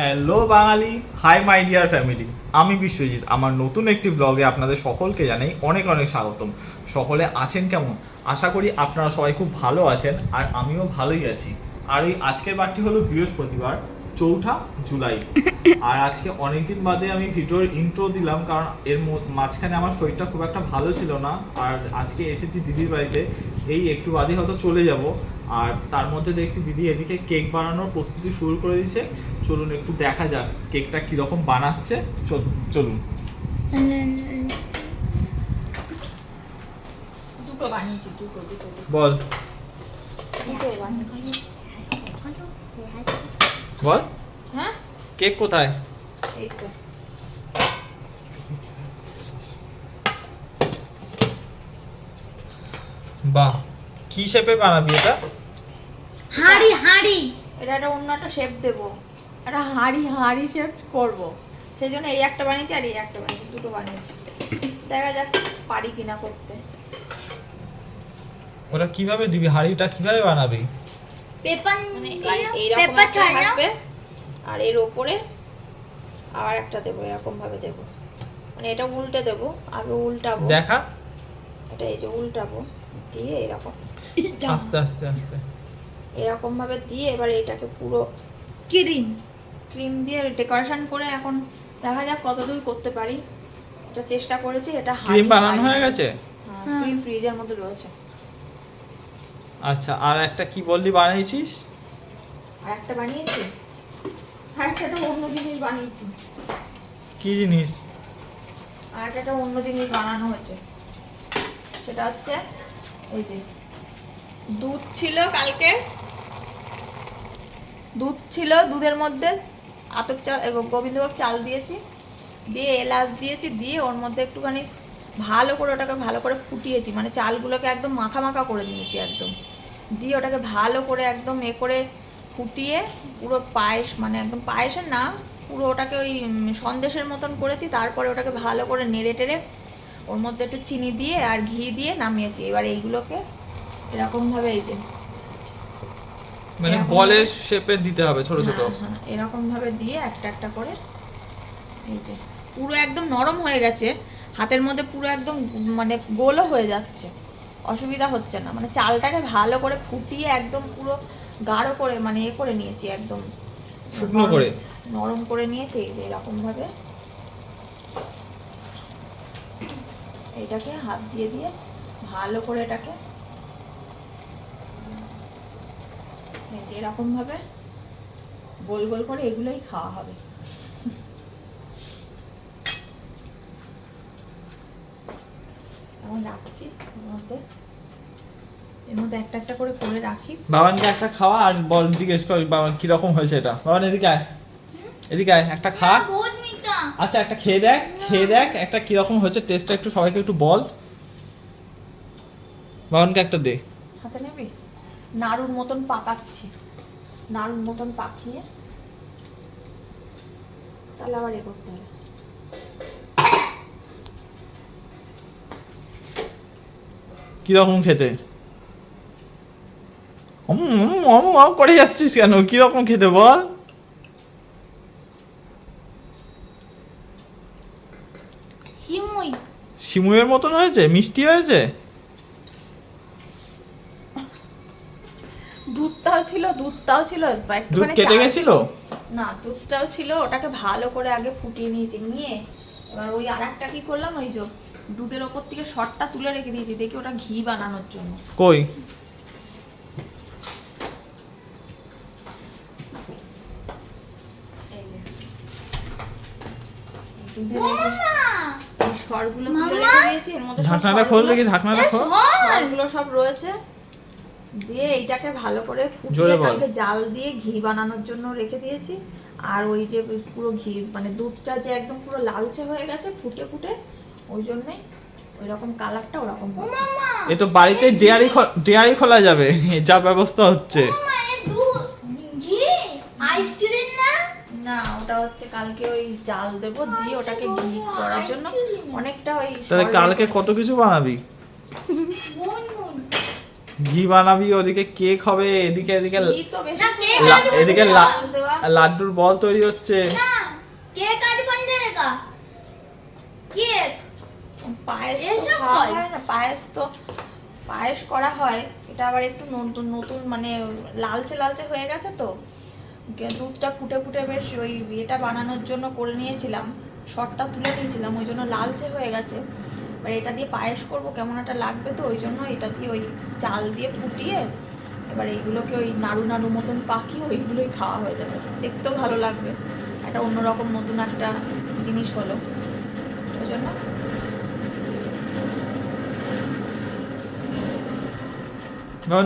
Hello Bangali. Hi my dear family আমি বিশ্বজিৎ। আমার নতুন একটি ব্লগে আপনাদের সকলকে জানাই অনেক অনেক স্বাগতম। সকলে আছেন কেমন? আশা করি আপনারা সবাই খুব ভালো আছেন আর আমিও ভালোই আছি। আর এই আজকের বারটি হলো বৃহস্পতিবার, চৌঠা জুলাই। আর আজকে অনেকদিন বাদে আমি ভিডিওর ইন্ট্রো দিলাম কারণ এর মাঝখানে আমার শরীরটা খুব একটা ভালো ছিল না। আর আজকে এসেছি দিদির বাড়িতে। এই একটু বাদে হয়তো চলে যাব। আর তার মধ্যে দেখছি দিদি এদিকে কেক বানানোর প্রস্তুতি শুরু করে দিয়েছে। চলুন একটু দেখা যাক কেকটা কীরকম বানাচ্ছে। চল- চলুন। বল। বল। হ্যাঁ? কেক কোথায়? এই তো। বাহ কি শেপে বানাবি এটা? হাঁড়ি হাঁড়ি। এটা একটা অন্য একটা শেপ দেবো। একটা হাঁড়ি হাঁড়ি শেপ করব। সেই জন্য এই একটা বানিয়েছি আর এই একটা বানিয়েছি দুটো বানিয়েছি। দেখা যাক পারি কিনা করতে। ওটা কীভাবে দিবি? হাঁড়িটা কীভাবে বানাবি? পেপার মানে এই- এইরকম পেপার একটা থাকবে আর এর ওপরে আবার একটা দেবো এরকম ভাবে দেবো। মানে এটা উল্টে দেবো আগে উল্টাবো। দেখা। এটা এই যে উল্টাবো দিয়ে এরকম। আস্তে আস্তে আস্তে। এরকম ভাবে দিয়ে এবার এটাকে পুরো ক্রিম। ক্রিম দিয়ে ডেকোরেশন করে এখন দেখা যাক কতদূর করতে পারি। এটা চেষ্টা করেছি এটা ক্রিম বানানো হয়ে গেছে? হ্যাঁ। ক্রিম ফ্রিজের মধ্যে রয়েছে। আচ্ছা আর একটা কি বললি বানিয়েছিস? আর একটা বানিয়েছি? আর একটা অন্য জিনিস বানিয়েছি। কি জিনিস? আর একটা একটা অন্য জিনিস বানানো হয়েছে। সেটা হচ্ছে এই যে দুধ ছিল কালকে। দুধ ছিল, দুধের মধ্যে আতক চাল গোবিন্দভোগ চাল দিয়েছি। দিয়ে এলাচ দিয়েছি, দিয়ে ওর মধ্যে একটুখানি ভালো করে ওটাকে ভালো করে ফুটিয়েছি। মানে চালগুলোকে একদম মাখা মাখা করে নিয়েছি একদম। দিয়ে ওটাকে ভালো করে একদম এ করে ফুটিয়ে পুরো পায়েস মানে একদম পায়েসের না, পুরো ওটাকে ওই সন্দেশের মতন করেছি। তারপরে ওটাকে ভালো করে নেড়ে টেড়ে ওর মধ্যে একটু চিনি দিয়ে আর ঘি দিয়ে নামিয়েছি। এবার এইগুলোকে এরকমভাবে এই যে মানে বলের শেপে দিতে হবে ছোট ছোট। হ্যাঁ, হ্যাঁ, এরকম ভাবে দিয়ে একটা একটা করে এই যে পুরো একদম নরম হয়ে গেছে হাতের মধ্যে পুরো একদম মানে গোলও হয়ে যাচ্ছে অসুবিধা হচ্ছে না। মানে চালটাকে ভালো করে ফুটিয়ে একদম পুরো গাঢ় করে মানে এ করে নিয়েছি একদম। শুকনো করে? নরম করে নিয়েছি এই যে এরকম ভাবে। এটাকে হাত দিয়ে দিয়ে ভালো করে এটাকে এই যে এরকম ভাবে গোল গোল করে এগুলোই খাওয়া হবে। এখন রাখছি এর মধ্যে এর মধ্যে একটা একটা করে করে রাখি। বাবানকে একটা খাওয়া আর বল জিজ্ঞেস কর বাবান কীরকম হয়েছে এটা। বাবান এদিকে আয়। এদিকে আয় একটা খা। আচ্ছা একটা খেয়ে দেখ খেয়ে দেখ একটা কীরকম হয়েছে টেস্টটা একটু সবাইকে একটু বল। বাবানকে একটা দে। হাতে নেবি? নাড়ুর মতন পাকাচ্ছি। নাড়ুর মতন পাকিয়ে তাহলে আবার এ করতে হবে। কীরকম খেতে? করে যাচ্ছিস কেন? কীরকম খেতে বল? সিমুই সিমুয়ের মতন হয়েছে? মিষ্টি হয়েছে? দুধটাও ছিল দুধ একটুখানি কেটে গেছিল? না দুধটাও ছিল ওটাকে ভালো করে আগে ফুটিয়ে নিয়েছি নিয়ে এবার ওই আর একটা কি করলাম ওই যে দুধের ওপর থেকে শটটা তুলে রেখে দিয়েছি দেখি ওটা ঘি বানানোর জন্য। কই? এই যে। দুধের এই যে এই সরগুলো তুলে মামা! রেখে দিয়েছি এর মধ্যে সব ঢাকনাটা খোল দেখি ঢাকনাটা খোল। সব রয়েছে। দিয়ে এইটাকে ভালো করে ফুটিয়ে কালকে জাল দিয়ে ঘি বানানোর জন্য রেখে দিয়েছি। আর ওই যে পুরো ঘি মানে দুধটা যে একদম পুরো লালচে হয়ে গেছে ফুটে ফুটে ওই জন্যই ওই রকম কালারটা ওরকম হচ্ছে। এ তো বাড়িতে ডেয়ারি ডেয়ারি খোলা যাবে যা ব্যবস্থা হচ্ছে। ঘি? আইসক্রিম না? না ওটা হচ্ছে কালকে ওই জাল দেবো দিয়ে ওটাকে ঘি করার জন্য। অনেকটা ওই তাহলে কালকে কত কিছু বানাবি? বুন বুন। ঘি বানাবি ওদিকে কেক হবে এদিকে এদিকে এদিকে লাড্ডুর বল তৈরি হচ্ছে। পায়েস তো পায়েস করা হয়। এটা আবার একটু নতুন নতুন মানে লালচে লালচে হয়ে গেছে তো। দুধটা ফুটে ফুটে বেশ ওই এটা বানানোর জন্য করে নিয়েছিলাম। শটটা তুলে দিয়েছিলাম ওই জন্য লালচে হয়ে গেছে। এবার এটা দিয়ে পায়েস করব, কেমন একটা লাগবে তো, ওই জন্য এটা দিয়ে ওই চাল দিয়ে ফুটিয়ে এবার এইগুলোকে ওই নাড়ু নাড়ু মতন পাকিয়ে ওইগুলোই খাওয়া হয়ে যাবে। দেখতেও ভালো লাগবে। একটা অন্যরকম নতুন একটা জিনিস হলো। ওই জন্য।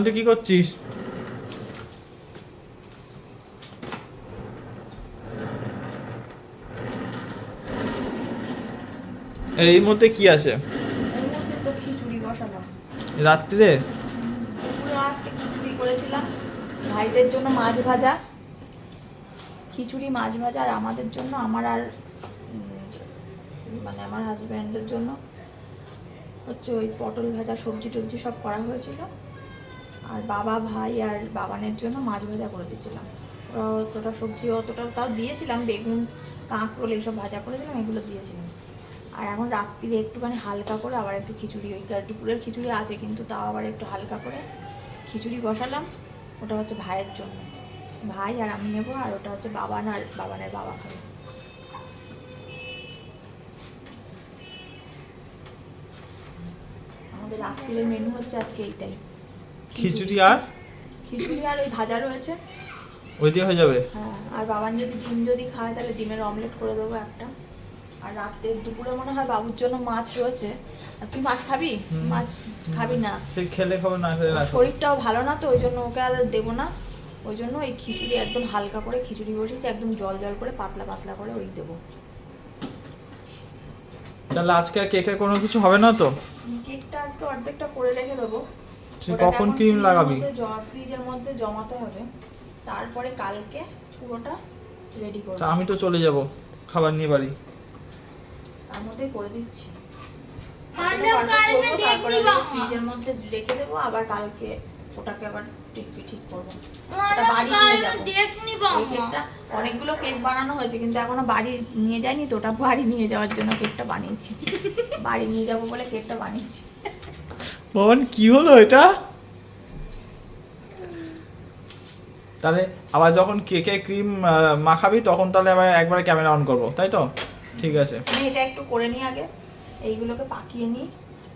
তুই কি করছিস? এর মধ্যে কি আছে? তো খিচুড়ি বসালাম রাত্রে? পুরো আজকে খিচুড়ি করেছিলাম। ভাইদের জন্য মাছ ভাজা। খিচুড়ি মাছ ভাজা আর আমাদের জন্য আমার আর মানে আমার হাজব্যান্ডের জন্য হচ্ছে ওই পটল ভাজা সবজি টবজি সব করা হয়েছিল। আর বাবা ভাই আর বাবানের জন্য মাছ ভাজা করে দিয়েছিলাম। ওরা অতটা সবজি অতটা তাও দিয়েছিলাম বেগুন কাঁকরোল এইসব ভাজা করেছিলাম এগুলো দিয়েছিলাম। আর এখন রাত্রিরে একটুখানি হালকা করে আবার একটু খিচুড়ি ওই দুপুরের খিচুড়ি আছে কিন্তু তাও আবার একটু হালকা করে খিচুড়ি বসালাম। ওটা হচ্ছে ভাইয়ের জন্য। ভাই আর আমি নেব আর ওটা হচ্ছে বাবান আর বাবানের বাবা খাবে। আমাদের রাত্রিরের মেনু হচ্ছে আজকে এইটাই। খিচুড়ি আর? খিচুড়ি আর ওই ভাজা রয়েছে। ওই দিয়ে হয়ে যাবে? হ্যাঁ আর বাবান যদি ডিম যদি খায় তাহলে ডিমের অমলেট করে দেবো একটা। আর রাত্রে দুপুরে মনে হয় বাবুর জন্য মাছ রয়েছে। তুই মাছ খাবি? মাছ খাবি না। সে খেলে খাবে না খেলে না। শরীরটাও ভালো না তো ওই জন্য ওকে আর দেবো না। ওই জন্য ওই খিচুড়ি একদম হালকা করে খিচুড়ি বসিয়েছি একদম জল জল করে পাতলা পাতলা করে ওই দেবো। তাহলে আজকে আর কেকের কোনো কিছু হবে না তো? কেকটা আজকে অর্ধেকটা করে রেখে দেবো। কখন ক্রিম লাগাবি? ফ্রিজের মধ্যে জমাতে হবে। তারপরে কালকে পুরোটা রেডি করব। আমি তো চলে যাব খাবার নিয়ে বাড়ি। তার মধ্যেই করে দিচ্ছি। তারপরে ফ্রিজের মধ্যে রেখে দেবো আবার কালকে ওটাকে আবার টিপি ঠিক করব। ওটা বাড়ি নিয়ে যাব। কেকটা অনেকগুলো কেক বানানো হয়েছে কিন্তু এখনও বাড়ি নিয়ে যায়নি তো ওটা বাড়ি নিয়ে যাওয়ার জন্য কেকটা বানিয়েছি। বাড়ি নিয়ে যাব বলে কেকটা বানিয়েছি। ভবন কি হলো এটা? তাহলে আবার যখন কেকে ক্রিম মাখাবি তখন তাহলে আবার একবার ক্যামেরা অন করব তাই তো? ঠিক আছে। আমি এটা একটু করে নিই আগে। এইগুলোকে পাকিয়ে নিই।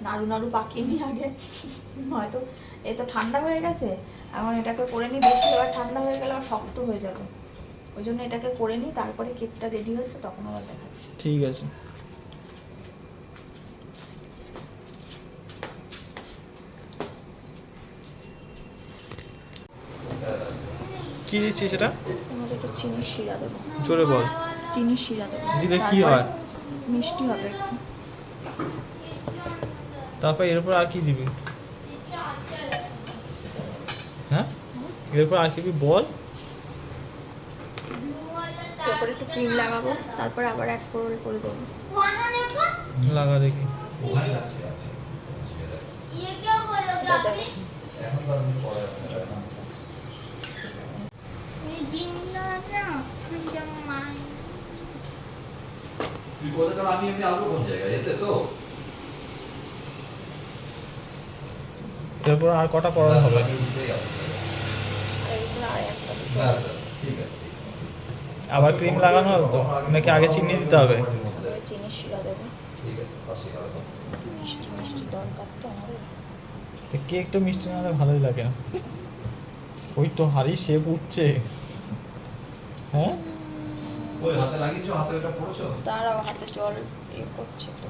নাড়ু নাড়ু পাকিয়ে নিই আগে। হয়তো এ তো ঠান্ডা হয়ে গেছে। এখন এটাকে করে নিই। বেশি এবার ঠান্ডা হয়ে গেলে আবার শক্ত হয়ে যাবে। ওই জন্য এটাকে করে নিই। তারপরে কেকটা রেডি হচ্ছে তখন আবার দেখাচ্ছি। ঠিক আছে। কি দিচ্ছিস সেটা একটু চিনির শিরা দেবো। জোরে বল। চিনির শিরা দেবো। দিলে কি হয়? মিষ্টি হবে তারপর এরপর আর কি দিবি? হ্যাঁ? এরপর আর কি দিবি? বল। তারপরে একটু ক্রিম লাগাবো তারপর আবার এক ফোড়ন করে দেবো। লাগা দেখি। জিন্দাটা তুই আমি এমনি আসব কোন জায়গায়? এতে তো। এরপর আর কটা পড়া হবে? হ্যাঁ, আছে আবার ক্রিম লাগানো হবে তো? নাকি আগে চিনি দিতে হবে? শিরা দেবো। মিষ্টি মিষ্টি দরকার তো আমাদের কেক তো মিষ্টি না হলে ভালোই লাগে। ওই তো হাড়ি শেপ উঠছে। হ্যাঁ? ওই হাতে লাগিয়েছো হাতে ওটা পড়েছো? তারাও হাতে জল ইয়ে করছে তো।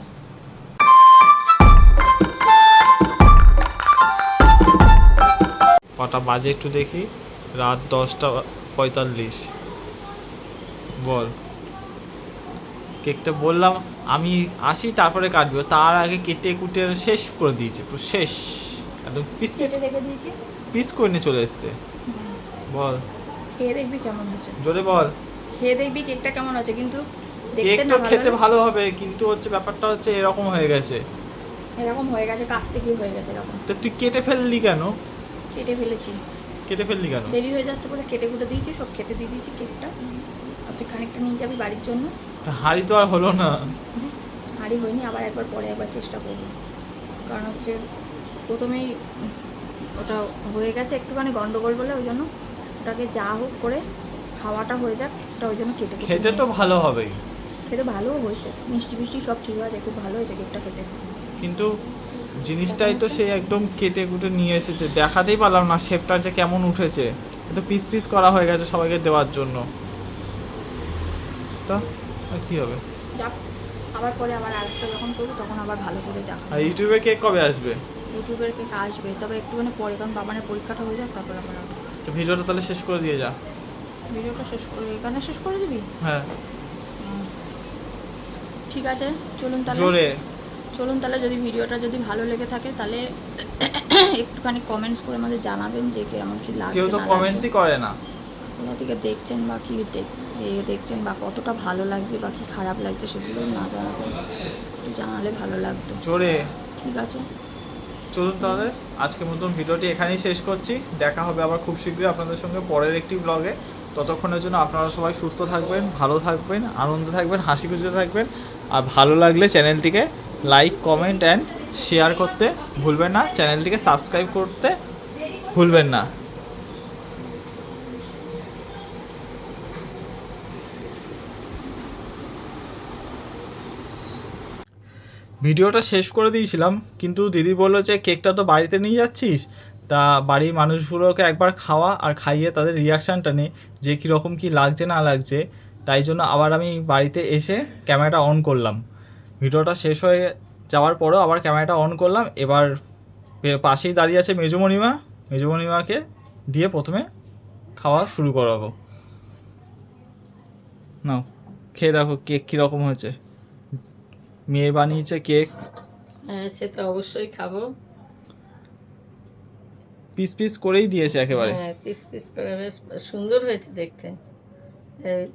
কটা বাজে একটু দেখি? রাত দশটা পঁয়তাল্লিশ। বল। কেকটা বললাম আমি আসি তারপরে কাটবো। তার আগে কেটে কুটে শেষ করে দিয়েছে পুরো শেষ। একদম পিস পিস কেটে রেখে দিয়েছি? পিস করে নিয়ে চলে এসছে। বল। খেয়ে দেখবি কেমন হচ্ছে জোরে বল। খেয়ে দেখবি কেকটা কেমন হচ্ছে কিন্তু কেক তো খেতে ভালো হবে কিন্তু হচ্ছে ব্যাপারটা হচ্ছে এরকম হয়ে গেছে। এরকম হয়ে গেছে কাটতে গিয়ে হয়ে গেছে এরকম। তো তুই কেটে ফেললি কেন? কেটে ফেলেছি। কেটে ফেললি কেন? দেরি হয়ে যাচ্ছে বলে কেটে কুটে দিয়েছি সব খেতে দিয়ে দিয়েছি কেকটা। আর তুই খানিকটা নিয়ে যাবি বাড়ির জন্য। তা হাড়ি তো আর হলো না। হাঁড়ি হয়নি আবার একবার পরে একবার চেষ্টা করব। কারণ হচ্ছে প্রথমেই ওটা হয়ে গেছে একটুখানি গন্ডগোল বলে ওই জন্য ওটাকে যা হোক করে খাওয়াটা হয়ে যাক। ওটা ওই জন্য কেটে খেতে তো ভালো হবেই। খেতে ভালোও হয়েছে। মিষ্টি মিষ্টি সব ঠিক আছে খুব ভালো হয়েছে কেকটা খেতে। কিন্তু জিনিসটাই তো সে একদম কেটে কুটে নিয়ে এসেছে। দেখাতেই পারলাম না শেপটা যে কেমন উঠেছে। তো পিস পিস করা হয়ে গেছে সবাইকে দেওয়ার জন্য। তো আর কি হবে? আবার পরে আবার আরেকটা যখন করব তখন আবার ভালো করে দেখা আর ইউটিউবে কেক কবে আসবে? ইউটিউবের কেক আসবে তবে একটুখানি পরে কারণ বাবানের পরীক্ষাটা হয়ে যাক তারপর আবার তো ভিডিওটা তাহলে শেষ করে দিয়ে যা। ভিডিওটা শেষ করে এখানে শেষ করে দিবি? হ্যাঁ। ঠিক আছে চলুন তাহলে। জোরে। চলুন তাহলে যদি ভিডিওটা যদি ভালো লেগে থাকে তাহলে একটুখানি কমেন্টস করে আমাদের জানাবেন যে কেমন কি লাগছে কেউ তো কমেন্টসই করে না। কোথা থেকে দেখছেন বা কি দেখছেন বা কতটা ভালো লাগছে বা কি খারাপ লাগছে সেগুলো না জানাবেন। জানালে ভালো লাগতো। জোরে। ঠিক আছে। চলুন তাহলে আজকের মতন ভিডিওটি এখানেই শেষ করছি। দেখা হবে আবার খুব শীঘ্রই আপনাদের সঙ্গে পরের একটি ব্লগে ততক্ষণের জন্য আপনারা সবাই সুস্থ থাকবেন, ভালো থাকবেন, আনন্দ থাকবেন হাসি খুশি থাকবেন। আর ভালো লাগলে চ্যানেলটিকে লাইক, কমেন্ট অ্যান্ড শেয়ার করতে ভুলবেন না। চ্যানেলটিকে সাবস্ক্রাইব করতে ভুলবেন না। ভিডিওটা শেষ করে দিয়েছিলাম, কিন্তু দিদি বলল যে কেকটা তো বাড়িতে নিয়ে যাচ্ছিস? তা বাড়ির মানুষগুলোকে একবার খাওয়া আর খাইয়ে তাদের রিয়াকশানটা নে, যে কীরকম কী লাগছে না লাগছে। তাই জন্য আবার আমি বাড়িতে এসে ক্যামেরাটা অন করলাম। ভিডিওটা শেষ হয়ে যাওয়ার পরেও আবার ক্যামেরাটা অন করলাম। এবার পাশেই দাঁড়িয়ে আছে মেজমণিমা মেজমণিমাকে দিয়ে প্রথমে খাওয়া শুরু করাবো। নাও, খেয়ে দেখো কেক কীরকম হয়েছে। মেয়ে বানিয়েছে কেক। হ্যাঁ সে তো অবশ্যই খাব। পিস পিস করেই দিয়েছে একেবারে। হ্যাঁ পিস পিস করে বেশ সুন্দর হয়েছে দেখতে।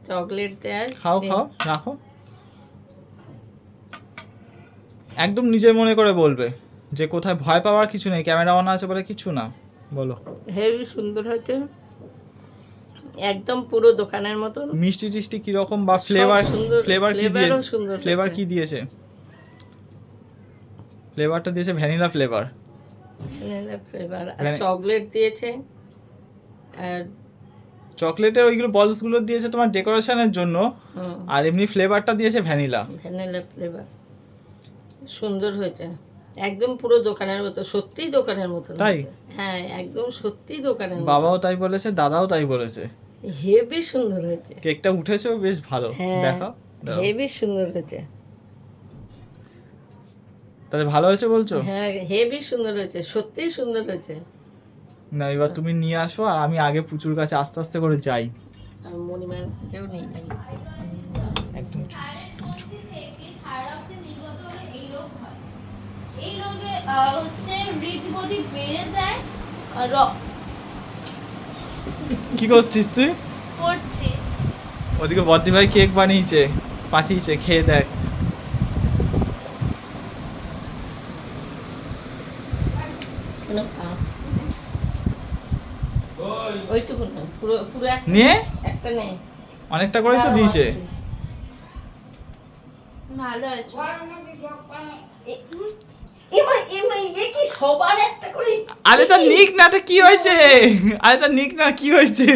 চকলেট দেয় খাও খাও রাখো একদম নিজের মনে করে বলবে যে কোথায় ভয় পাওয়ার কিছু নেই ক্যামেরা অন আছে বলে কিছু না। বলো। হেভি সুন্দর হয়েছে। একদম পুরো দোকানের মতন। মিষ্টি টিষ্টি কীরকম বা ফ্লেভার ফ্লেভার কি দিয়ে সুন্দর ফ্লেভার। কি দিয়েছে? ফ্লেভারটা দিয়েছে ভ্যানিলা ফ্লেভার ফ্লেভার আর চকলেট দিয়েছে। আর চকলেটের ওইগুলো বলসগুলো দিয়েছে তোমার ডেকোরেশনের জন্য। আর এমনি ফ্লেভারটা দিয়েছে ভ্যানিলা। Vanilla flavour. সুন্দর হয়েছে। একদম পুরো দোকানের মতো সত্যিই দোকানের মতো তাই? হ্যাঁ একদম সত্যিই দোকানের মতো। বাবাও তাই বলেছে দাদাও তাই বলেছে। হেভি সুন্দর হয়েছে। কেকটা উঠেছেও বেশ ভালো। হ্যাঁ দাও। হেভি সুন্দর হয়েছে। তাহলে ভালো হয়েছে বলছো? হ্যাঁ হেভি সুন্দর হয়েছে সত্যিই সুন্দর হয়েছে। না এবার তুমি নিয়ে আসো আর আমি আগে পুচুর কাছে আস্তে আস্তে করে যাই। আর মণিমার কাছেও নেই। একদম এই রোগে আহ, হচ্ছে হৃদগতি বেড়ে যায় আর র- কি করছিস তুই? পড়ছি ওদিকে বর্দি ভাই কেক বানিয়েছে পাঠিয়েছে খেয়ে দেখ কোনো কাপ ওইটুকু না পুরো পুরো নিয়ে? একটা নেই। অনেকটা করেই তো দিয়েছে। ভালো আছে। এমা এমা এ কি সবার একটা করে আরে তা নিক না তো কি হয়েছে? আরে তা নিক না কি হয়েছে?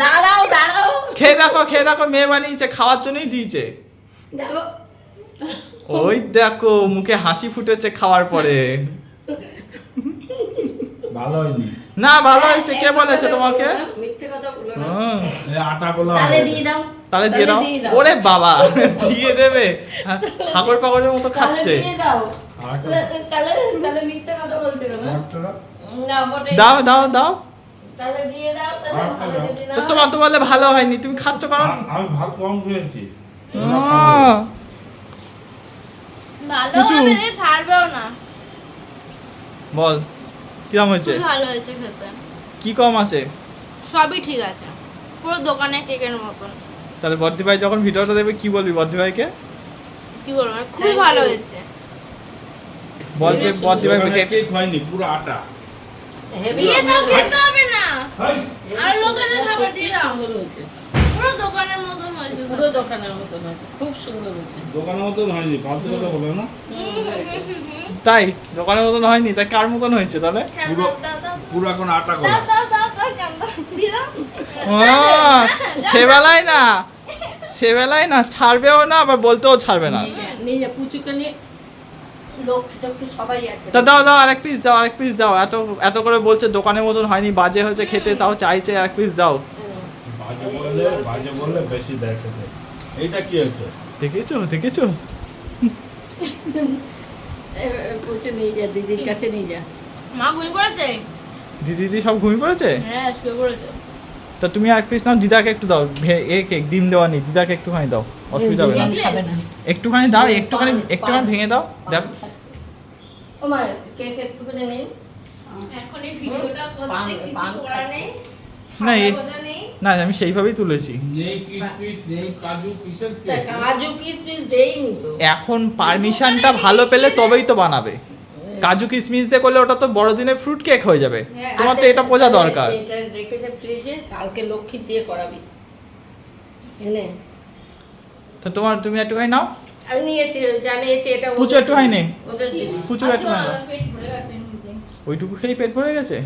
দাঁড়াও দাঁড়াও। খেয়ে দেখো খেয়ে দেখো মেয়ে বানিয়েছে খাওয়ার জন্যই দিয়েছে। ওই দেখো মুখে হাসি ফুটেছে খাওয়ার পরে। ভালো হয়নি। না ভালো হয়েছে। কে বলেছে তোমাকে? মিথ্যে কথা বলো না। হুম, এই আটা গোলা তাহলে দিয়ে দাও। ওরে বাবা দিয়ে দেবে। হ্যাঁ, হাগর পাগলের মতো খাচ্ছে। দাও। দাও। দাও দাও তাহলে দিয়ে দাও তাহলে আর ভালো দাও। যদি না তো তোমার তো বললে ভালো হয়নি তুমি খাচ্ছ কারণ? আমি ভাত কম খেয়েছি। ভালো হবে ছাড়বেও না। বল। কিরম হয়েছে? খুবই ভালো হয়েছে খেতে। কি কম আছে? সবই ঠিক আছে। পুরো দোকানে কেকের মতন। তাহলে বর্দি ভাই যখন ভিডিওটা দেবে কি বলবি বর্দি ভাইকে? কি বলব? মানে খুবই ভালো হয়েছে। বল যে বর্দি ভাই কেক হয়নি পুরো আটা। হেভি দিয়ে দাও খেতে হবে না। আর লোকেদের খাবার দিয়ে দাও। পুরো দোকানের মতন হয়েছে। পুরো দোকানের মতন হয়েছে। খুব সুন্দর হয়েছে। দোকানের মতন হয়নি ফালতু কথা বলে না। তাই? দোকানের মতন হয়নি? তাই কার মতন হয়েছে তাহলে? পুরো- পুরো এখন আটা আহ, সেবেলায় না। সেবেলায় না ছাড়বেও না আবার বলতেও ছাড়বে না। তা দাও দাও আরেক পিস দাও আরেক পিস দাও। এত এত করে বলছে দোকানের মতন হয়নি বাজে হয়েছে খেতে তাও চাইছে আরেক পিস দাও। বাজে বললে বাজে বেশি কি হচ্ছে দেখেছ? দেখেছ? পুচু নিয়ে যা দিদির কাছে নিয়ে যা মা ঘুমিয়ে পড়েছে দিদি দিদি সব ঘুমিয়ে পড়েছে হ্যাঁ শুয়ে পড়েছে তা তুমি এক পিস নাও দিদাকে একটু দাও এ কেক ডিম দেওয়া নেই দিদাকে একটুখানি দাও অসুবিধা হবে না একটুখানি দাও একটুখানি একটুখানি ভেঙে দাও দেখ ও মা কেক একটুখানি নেই এখন এই ভিডিওটা করছে কিছু পান নেই না না আমি সেইভাবেই তুলেছি। নেই কিসমিস নেই কাজু কিসের তা কেক? কাজু কিশমিশ দেইনি তো। এখন পারমিশনটা ভালো পেলে তবেই তো বানাবে। কাজু কিশমিশ দিয়ে করলে ওটা তো বড়দিনের ফ্রুট কেক হয়ে যাবে। হ্যাঁ, তোমার তো আচ্ছা, এটা বোঝা দরকার। এটা রেখেছে ফ্রিজে কালকে লক্ষ্মী দিয়ে করাবি। এনে। তো তোমার তুমি একটুখানি নাও। আমি নিয়েছি জানিয়েছি এটা পুচু একটুখানি নে। পুচু একটুখানি পেট ভরে গেছে। ওইটুকু খেয়ে পেট ভরে গেছে।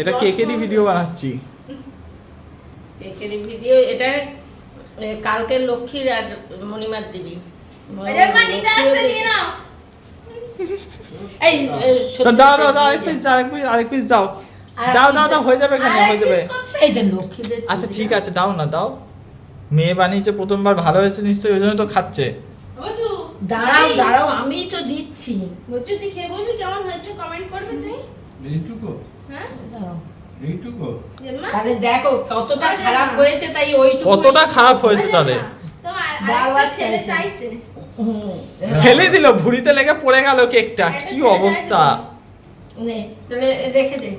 এটা কেকেরই ভিডিও বানাচ্ছি? কেকের ভিডিও এটা কালকে লক্ষ্মীর আর মণিমার দিবি দাও দাও দাও আরেক পিস। আরেক পিস আরেক পিস দাও। দাও দাও দাও। হয়ে যাবে এখানে হয়ে যাবে। piece এই যে লক্ষ্মীদের আচ্ছা ঠিক আছে দাও না দাও। মেয়ে বানিয়েছে প্রথমবার ভালো হয়েছে নিশ্চয়ই ওই জন্য তো খাচ্ছে। দাঁড়াও দাঁড়াও আমি তো দিচ্ছি। তুই খেয়ে বলবি কেমন হয়েছে কমেন্ট করবি তুই? এইটুকু? হ্যাঁ? দাঁড়াও। এইটুকু? তাহলে দেখো কতটা খারাপ হয়েছে তাই ওইটুকু কতটা খারাপ হয়েছে তাহলে? তোমার বাবা ছেলে চাইছে। ফেলে দিল ভুড়িতে লেগে পড়ে গেল কেকটা কি অবস্থা? তাহলে রেখে দে।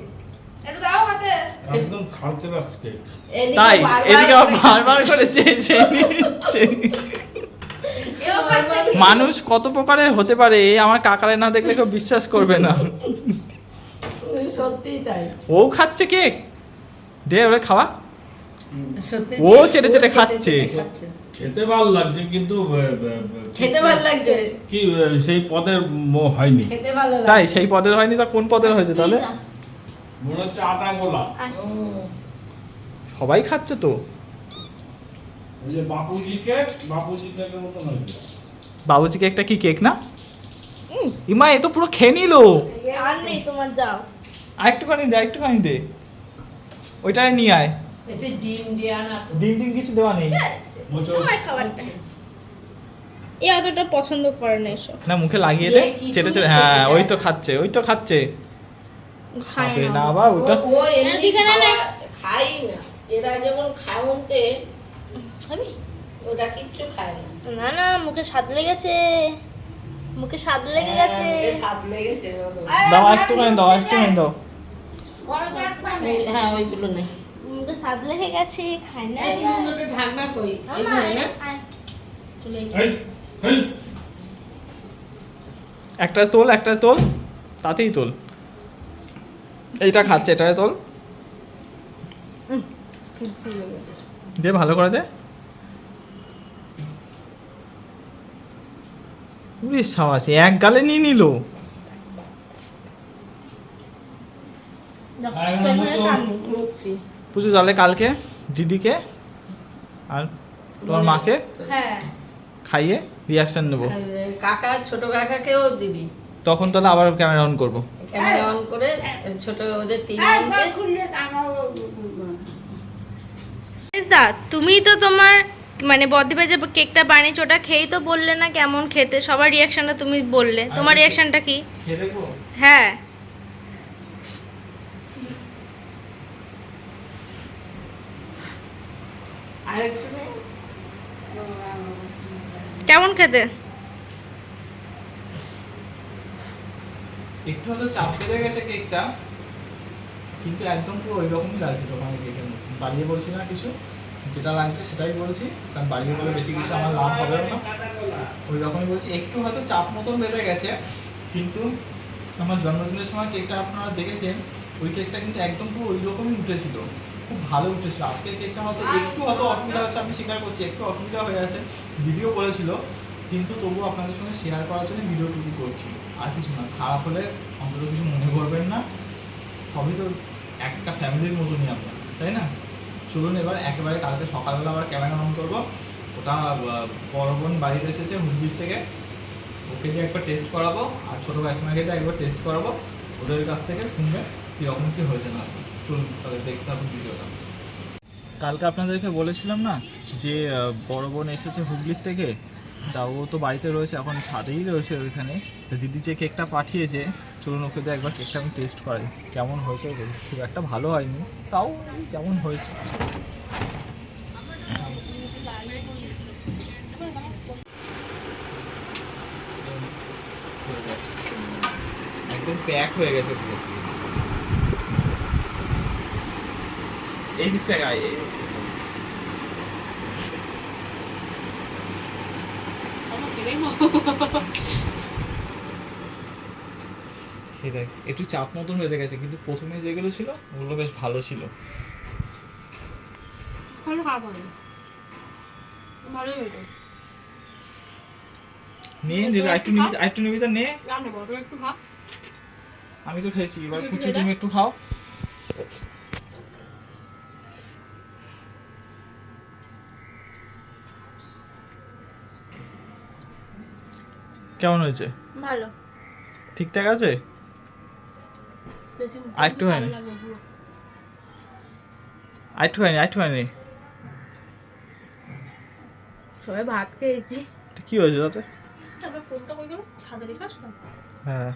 একটু দাও হাতে। একদম খালচেরাস কেক। এদিকে তাই এদিকে বারবার করে চেয়ে চেয়ে নিচ্ছে এও খাচ্ছে কি? মানুষ কত প্রকারের হতে পারে আমার কাকারে না দেখলে কেউ বিশ্বাস করবে না। সত্যি তাই। ও খাচ্ছে কেক। দে ওরে খাওয়া। ও চেটে চেটে খাচ্ছে। খেতে ভালো লাগছে কিন্তু খেতে ভালো লাগছে। কি সেই পদের মো হয়নি। খেতে ভালো লাগছে। তাই সেই পদের হয়নি তা কোন পদের হয়েছে তাহলে? মনে হচ্ছে আটা গোলা। সবাই খাচ্ছে তো। ওই যে বাপুজি কেক বাপুজি মতন হয়েছে। বাবুজি কেকটা কি কেক না? ইমা এ তো পুরো খেয়ে নিল। আর নেই তোমার যাও। আরেকটুখানি দে আরেকটুখানি দে। ওইটারে নিয়ে আয়। এতে ডিম দিয়ে আনা তো। ডিম টিম কিছু দেওয়া নেই। খাবারটা। এ অতটা পছন্দ করে না এসব। না মুখে লাগিয়ে দে। চেটে চেটে হ্যাঁ ওই তো খাচ্ছে ওই তো খাচ্ছে। খাবে না। আবার ওটা ও এমনি খাই না এরা যেমন খাউনতে খাবি ওটা কিচ্ছু খায় না। না না মুখে স্বাদ লেগেছে। মুখে স্বাদ লেগে হ্যাঁ, গেছে। স্বাদ লেগেছে। দাও একটুখানি দাও একটুখানি দাও। হ্যাঁ ওইগুলো নেই। মুখে স্বাদ লেগে গেছে খাই না। ঢাকনা কই? এই একটা তোল একটা তোল তাতেই তোল। এইটা খাচ্ছে এটারে তোল। দিয়ে ভালো করে দে। উরে সাবাস এক গালে নিয়ে নিল। পুজো তাহলে কালকে দিদিকে আর তোমার মাকে হ্যাঁ। খাইয়ে রিয়াকশন নেব। কাকা ছোট কাকাকেও দিবি। তখন তাহলে আবার ক্যামেরা অন করব। ক্যামেরা অন করে ছোট ওদের তিনজনকে দা তুমি তো তোমার মানে বদ্বীপে যে কেকটা বানিয়েছো ওটা খেয়েই তো বললে না কেমন খেতে? সবার রিয়াকশনটা তুমি বললে। তোমার রিয়াকশনটা কি? হ্যাঁ। কেমন খেতে? একটু হয়তো চাপ বেঁধে গেছে কেকটা কিন্তু একদম পুরো ওই রকমই লাগছে দোকানের কেকের মতো বাড়িয়ে বলছি না কিছু। যেটা লাগছে সেটাই বলছি, কারণ বাড়িয়ে বলে বেশি কিছু আমার লাভ হবে না। ওই রকমই বলছি, একটু হয়তো চাপ মতন বেঁধে গেছে, কিন্তু আমার জন্মদিনের সময় কেকটা আপনারা দেখেছেন, ওই কেকটা কিন্তু একদম পুরো ওই রকমই উঠেছিল, খুব ভালো উঠেছিল। আজকের কেকটা হয়তো একটু হয়তো অসুবিধা হচ্ছে, আমি স্বীকার করছি, একটু অসুবিধা হয়ে আছে ভিডিও বলেছিল, কিন্তু তবুও আপনাদের সঙ্গে শেয়ার করার জন্য ভিডিওটুকু করছি, আর কিছু না। খারাপ হলে অন্তত কিছু মনে করবেন না, সবই তো একটা ফ্যামিলির মতনই আপনার, তাই না? চলুন এবার একেবারে কালকে সকালবেলা আবার ক্যামেরা অন করব। ওটা বড় বোন বাড়িতে এসেছে হুগলির থেকে। ওকে দিয়ে একবার টেস্ট করাবো, আর ছোটো কাকিমাকে দিয়ে একবার টেস্ট করাবো। ওদের কাছ থেকে শুনবে কীরকম কী হয়েছে না চলুন, তাহলে দেখতে হবে ভিডিওটা। কালকে আপনাদেরকে বলেছিলাম না যে বড় বোন এসেছে হুগলির থেকে তা ও তো বাড়িতে রয়েছে, এখন ছাদেই রয়েছে ওইখানে। তো দিদি যে কেকটা পাঠিয়েছে, চলুন ওকে দিয়ে একবার কেকটা আমি টেস্ট করাই। কেমন হয়েছে। খুব একটা ভালো হয়নি, তাও যেমন হয়েছে। একদম প্যাক হয়ে গেছে পুরো। এই দিক থেকে দেখ একটু চাপ মতন বেঁধে গেছে কিন্তু প্রথমে যেগুলো ছিল ওগুলো বেশ ভালো ছিল। ভালো খারাপ হবে ভালোই হইতো নে যে আরেকটু নিবি আরেকটু নিবি তা নে। জানো বড় একটু ভাব আমি তো খেয়েছি এবার কুচু তুমি একটু খাও। কেমন হয়েছে? ভালো। ঠিকঠাক আছে? আইটু আরেকটু হয়নি? আরেকটু হয়নি আরেকটু হয়নি সবাই ভাত খেয়েছি। কি হয়েছে তাতে? ফোনটা কই গেল ছাদে রেখে হ্যাঁ।